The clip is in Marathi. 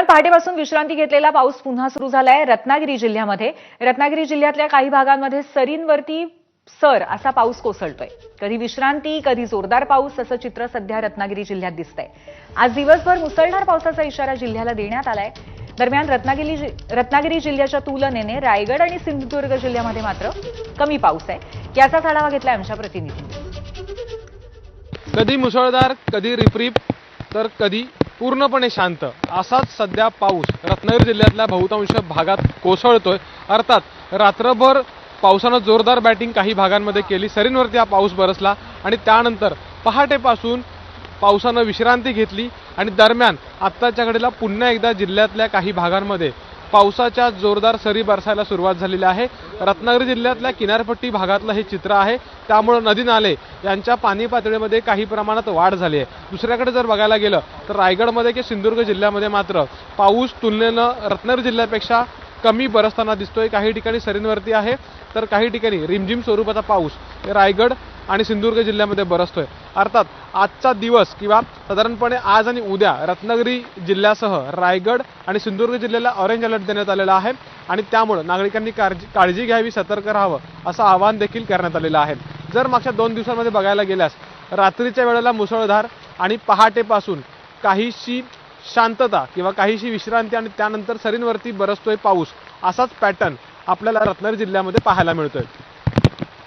दरम्यान पहाटेपासून विश्रांती घेतलेला पाऊस पुन्हा सुरू झालाय रत्नागिरी जिल्ह्यामध्ये. रत्नागिरी जिल्ह्यातल्या काही भागांमध्ये सरींवरती सर असा पाऊस कोसळतोय. कधी विश्रांती कधी जोरदार पाऊस असं चित्र सध्या रत्नागिरी जिल्ह्यात दिसतंय. आज दिवसभर मुसळधार पावसाचा इशारा जिल्ह्याला देण्यात आलाय. दरम्यान रत्नागिरी रत्नागिरी जिल्ह्याच्या तुलनेने रायगड आणि सिंधुदुर्ग जिल्ह्यामध्ये मात्र कमी पाऊस आहे. याचाच आढावा घेतलाय आमच्या प्रतिनिधींनी. कधी मुसळधार कधी रिपरिप तर कधी पूर्णपणे शांत. असाच सध्या पाऊस रत्नागिरी जिल्ह्यातल्या बहुतांश भागात कोसळतोय. अर्थात रात्रभर पावसानं जोरदार बॅटिंग काही भागांमध्ये केली. सरींवरती हा पाऊस बरसला आणि त्यानंतर पहाटेपासून पावसानं विश्रांती घेतली आणि दरम्यान आत्ताच्या घडीला पुन्हा एकदा जिल्ह्यातल्या काही भागांमध्ये पावसाच्या जोरदार सरी बरसायला सुरुवात झालेली आहे. रत्नागिरी जिल्ह्यातल्या किनारपट्टी भागातलं हे चित्र आहे. त्यामुळं नदी नाले यांच्या पाणी पातळीमध्ये काही प्रमाणात वाढ झाली आहे. दुसऱ्याकडे जर बघायला गेलं तर रायगडमध्ये की सिंधुदुर्ग जिल्ह्यामध्ये मात्र पाऊस तुलनेनं रत्नागिरी जिल्ह्यापेक्षा कमी बरसताना दिसतोय. काही ठिकाणी सरींवरती आहे. तर काही ठिकाणी रिमझिम स्वरूपाचा पाऊस रायगड आणि सिंधुदुर्ग जिल्ह्यामध्ये बरसतोय. अर्थात आजचा दिवस किंवा साधारणपणे आज आणि उद्या रत्नागिरी जिल्ह्यासह रायगड आणि सिंधुदुर्ग जिल्ह्याला ऑरेंज अलर्ट देण्यात आलेला आहे आणि त्यामुळं नागरिकांनी काळजी काळजी घ्यावी सतर्क राहावं असं आवाहन देखील करण्यात आलेलं आहे. जर मागच्या दोन दिवसांमध्ये बघायला गेल्यास रात्रीच्या वेळेला मुसळधार आणि पहाटेपासून काहीशी शांतता किंवा काहीशी विश्रांती आणि त्यानंतर सरींवरती बरसतोय पाऊस असाच पॅटर्न आपल्याला रत्नागिरी जिल्ह्यामध्ये पाहायला मिळतोय.